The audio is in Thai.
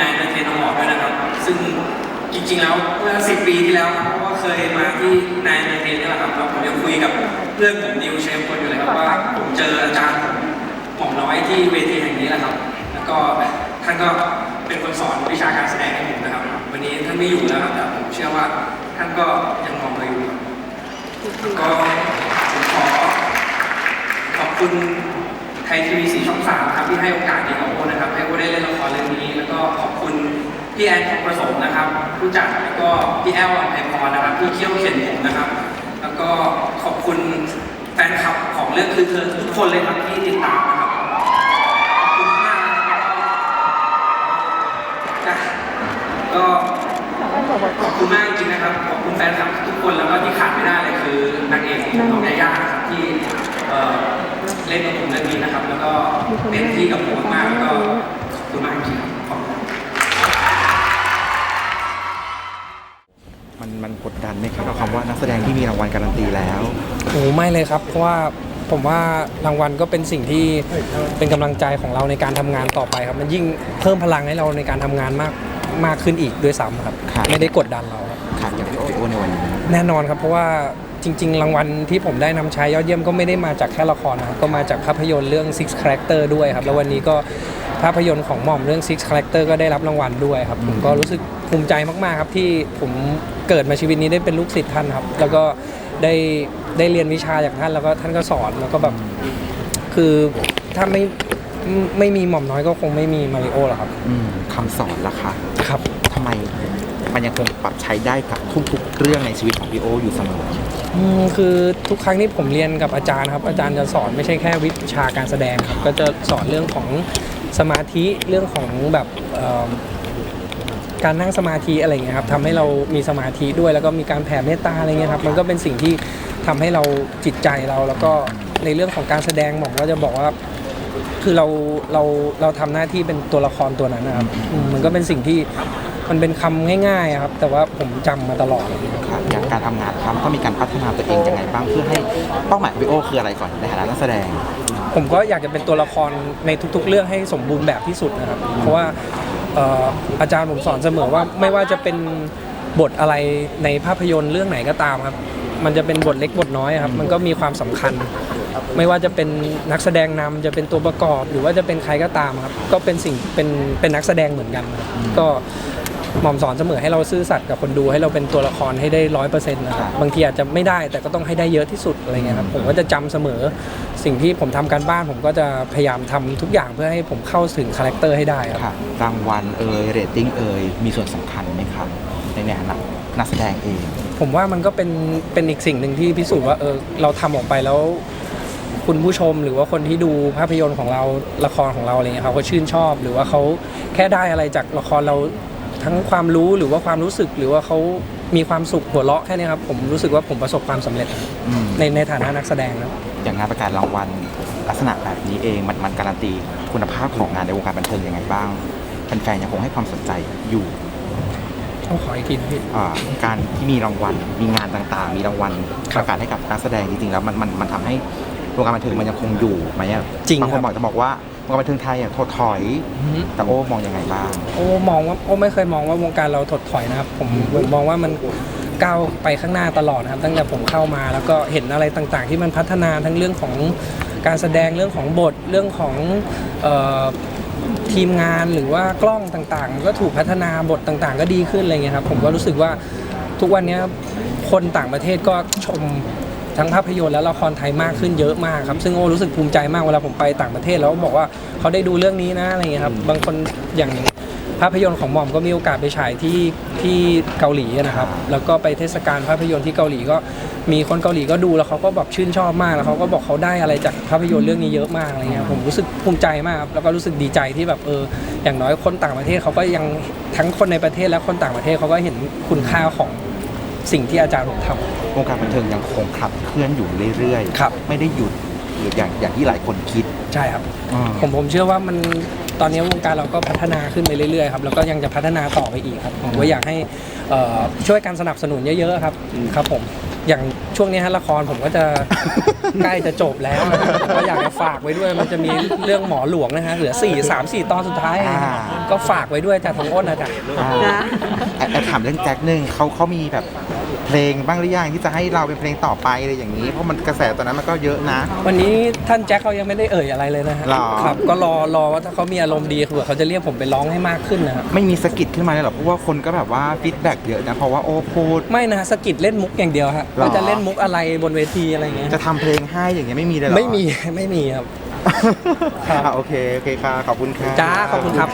นายเทนอมอรด้วยนะครับ ซึ่งจริงๆแล้วเมื่อสิบปีที่แล้วครัเพราะว่าเคยมาที่นายเทนนี่แหละครับผมยังคุยกับเพื่อนผมนิวเชมคนอยู่เลยครับว่าผมเจออาจารย์หม่อมน้อยที่เวทีแห่งนี้แหละครับ แล้วก็ท่านก็เป็นคนสอนวิชาการแสดงให้ผมนะครับ วันนี้ท่านไม่อยู่แล้วแต่ผมเชื่อว่าท่านก็ยังมองเราอยู่ก็ผมขอขอบคุณ ไทยทีวีสีช่องสามครับที่ให้โอกาสดีกับโอนะครับให้โอได้เล่นละครเรื่องนี้ แล้วก็ขอบคุณพี่แอนทองประสมนะครับผู้จัดแล้วก็พี่แอลอัมไพพรนะครับที่เคี่ยวเขียนผมนะครับ แล้วก็ขอบคุณแฟนคลับของเรื่องคือเธอทุกคนเลยครับที่ติดตามนะครับขอบคุณมากก็ขอบคุณมากจริงๆนะครับขอบคุณแฟนคลับทุกคนแล้วก็ที่ขาดไม่ได้เลยคือนางเอกน้องยาย่าครับที่ เอ่อเล่นกับผมเรื่องนี้นะครับ แล้วก็เต็มที่กับผมมากๆแล้วก็ขอบคุณมากจริงๆครับขอบคุณ มันมันกดดันไหมครับกับคำว่านักแสดงที่มีรางวัลการันตีแล้ว โอ้ไม่เลยครับ เพราะว่าผมว่ารางวัลก็เป็นสิ่งที่เป็นกำลังใจของเราในการทำงานต่อไปครับ มันยิ่งเพิ่มพลังให้เราในการทำงานมากมากขึ้นอีกด้วยซ้ำครับ ครับ ไม่ได้กดดันเราครับ ขาดอย่างพี่โอโอในวันนี้แน่นอนครับเพราะว่าจริง ๆ รางวัลที่ผมได้นำใช้ยอดเยี่ยมก็ไม่ได้มาจากแค่ละครนะครับก็มาจากภาพยนตร์เรื่อง Six Character ด้วยครับ แล้ววันนี้ก็ภาพยนตร์ของหม่อมเรื่อง Six Character ก็ได้รับรางวัลด้วยครับ ผมก็รู้สึกภูมิใจมากๆครับที่ผมเกิดมาชีวิตนี้ได้เป็นลูกศิษย์ท่านครับ แล้วก็ได้ได้เรียนวิชาจากท่านแล้วก็ท่านก็สอนแล้วก็แบบคือถ้าไม่ไม่ไม่มีหม่อมน้อยก็คงไม่มีมาริโอหรอกครับอืมคำสอนล่ะคะครับทำไมันยังคงปรับใช้ได้กับทุกๆเรื่องในชีวิตของพี่โออยู่เสมออืมคือทุกครั้งที่ผมเรียนกับอาจารย์ครับอาจารย์จะสอนไม่ใช่แค่วิชาการแสดงครับก็จะสอนเรื่องของสมาธิเรื่องของแบบเอิ่มการนั่งสมาธิอะไรเงี้ยครับทำให้เรามีสมาธิด้วยแล้วก็มีการแผ่เมตตาอะไรเงี้ยครับมันก็เป็นสิ่งที่ทำให้เราจิตใจเราแล้วก็ในเรื่องของการแสดงหมอก็จะบอกว่า คือเราเราเราทำหน้าที่เป็นตัวละครตัวนั้นนะครับอืมมันก็เป็นสิ่งที่ มันเป็นคำง่ายๆอะครับ แต่ว่าผมจำมาตลอดค่ะอย่างการทำงานครับก็มีการพัฒนาตัวเองยังไงบ้างเพื่อให้เป้าหมายของพี่โอคืออะไรก่อนในฐานะนักแสดง ผมก็อยากจะเป็นตัวละครในทุกๆ เรื่องให้สมบูรณ์แบบที่สุดนะครับ เพราะว่าเอ่ออาจารย์ผมสอนเสมอว่าไม่ว่าจะเป็นบทอะไรในภาพยนตร์เรื่องไหนก็ตามครับ มันจะเป็นบทเล็กบทน้อยครับ มันก็มีความสำคัญ ไม่ว่าจะเป็นนักแสดงนำจะเป็นตัวประกอบ หรือว่าจะเป็นใครก็ตามครับ ก็เป็นสิ่งเป็นเป็นนักแสดงเหมือนกันครับก็ หม่อมสอนเสมอให้เราซื่อสัตย์กับคนดูให้เราเป็นตัวละครให้ได้ร้อยเปอร์เซ็นต์นะครับบางทีอาจจะไม่ได้แต่ก็ต้องให้ได้เยอะที่สุดอะไรเงี้ยครับผมก็จะจำเสมอสิ่งที่ผมทำการบ้าน ผมก็จะพยายามทำทุกอย่างเพื่อให้ผมเข้าถึงคาแรคเตอร์ให้ได้ครับค่ะรางวัลเอ่ยเรตติ้งเอ่ยมีส่วนสำคัญไหมครับในแนวนักนักแสดงเอง ผมว่ามันก็เป็นเป็นอีกสิ่งหนึ่งที่พิสูจน์ว่าเออเราทำออกไปแล้วคุณผู้ชมหรือว่าคนที่ดูภาพยนตร์ของเราละครของเราอะไรเงี้ยเขาก็ชื่นชอบ หรือว่าเขาแค่ได้อะไรจากละครเรา ทั้งความรู้หรือว่าความรู้สึกหรือว่าเขามีความสุขหัวเราะแค่เนี้ยครับผมรู้สึกว่าผมประสบความสำเร็จอืมในในฐานะนักแสดงนะ อย่างงานประกาศรางวัลลักษณะแบบนี้เองมันมันการันตีคุณภาพของงานในวงการบันเทิงยังไงบ้างแฟนๆยังคงให้ความสนใจอยู่ต้องขออีกทีนะพี่ อ่าการที่มีรางวัลมีงานต่างๆ มีรางวัลคปรับระกาศให้กับนักแสดงจริงๆแล้วมันมันมันทำให้วงการบันเทิงมันยังคงอยู่ไหมอะจริงบางคนครับบอกจะบอกว่า วงการบันเทิงไทยอะถดถอย แต่โอ้มองยังไงบ้าง โอ้มองว่าโอ้ไม่เคยมองว่าวงการเราถดถอยนะครับ ผมผมมองว่ามันก้าวไปข้างหน้าตลอดนะครับ ตั้งแต่ผมเข้ามาแล้วก็เห็นอะไรต่างๆ ที่มันพัฒนาทั้งเรื่องของการแสดงเรื่องของบทเรื่องของเอ่อทีมงานหรือว่ากล้องต่างๆ ก็ถูกพัฒนาบทต่างๆ ก็ดีขึ้นอะไรเงี้ยครับผมก็รู้สึกว่าทุกวันเนี้ยคนต่างประเทศก็ชม ทั้งภาพยนตร์และละครไทยมากขึ้นเยอะมากครับ ซึ่งโอ้รู้สึกภูมิใจมากเวลาผมไปต่างประเทศแล้วบอกว่าเขาได้ดูเรื่องนี้นะอะไรเงี้ยครับบางคนอย่างภาพยนตร์ของหม่อมก็มีโอกาสไปฉายที่ที่เกาหลีนะครับ แล้วก็ไปเทศกาลภาพยนตร์ที่เกาหลีก็มีคนเกาหลีก็ดูแล้วเขาก็แบบชื่นชอบมากแล้วเขาก็บอกเขาได้อะไรจากภาพยนตร์เรื่องนี้เยอะมากอะไรเงี้ยผมรู้สึกภูมิใจมากครับแล้วก็รู้สึกดีใจที่แบบเอออย่างน้อยคนต่างประเทศเขาก็ยังทั้งคนในประเทศและคนต่างประเทศเขาก็เห็นคุณค่าของ สิ่งที่อาจารย์ผมทำ วงการบันเทิงยังคงขับเคลื่อนอยู่เรื่อยครับ ไม่ได้หยุดหรืออย่างอย่างที่หลายคนคิด ใช่ครับอ่าผมผมเชื่อว่ามันตอนนี้วงการเราก็พัฒนาขึ้นไปเรื่อยๆครับแล้วก็ยังจะพัฒนาต่อไปอีกครับผมก็อยากให้เอ่อช่วยกันสนับสนุนเยอะๆครับครับผมอย่างช่วงนี้ฮะละครผมก็จะ ใกล้จะจบแล้วก็อยากจะฝากไว้ด้วยมันจะมีเรื่องหมอหลวงนะฮะเหลือ4 3 4 ตอนสุดท้ายอ่า ก็ฝากไว้ด้วยจากทางอ้นนะจ๊ะ อ่านะไอ้แอบถามเรื่องแจ็คหนึ่งเขาเขามีแบบ เพลงบ้างหรือยังที่จะให้เราเป็นเพลงต่อไปอะไรอย่างนี้ เพราะมันกระแสตอนนั้นมันก็เยอะนะ วันนี้ท่านแจ็คเขายังไม่ได้เอ่ยอะไรเลยนะฮะหรอ ครับก็รอรอว่าถ้าเขามีอารมณ์ดีเผื่อเขาจะเรียกผมไปร้องให้มากขึ้นนะครับไม่มีสะกิดขึ้นมาเลยเหรอเพราะว่าคนก็แบบว่าฟีดแบ็กเยอะนะเพราะว่าโอ้พูด ไม่นะสกิดเล่นมุกอย่างเดียวฮะหรอ ว่าจะเล่นมุกอะไรบนเวทีอะไรอย่างเงี้ยจะทำเพลงให้อย่างเงี้ยไม่มีเลยเหรอ ไม่มี ไม่มีครับครับอะโอเค โอเคค่ะ ขอบคุณค่ะ จ้าขอบคุณครับ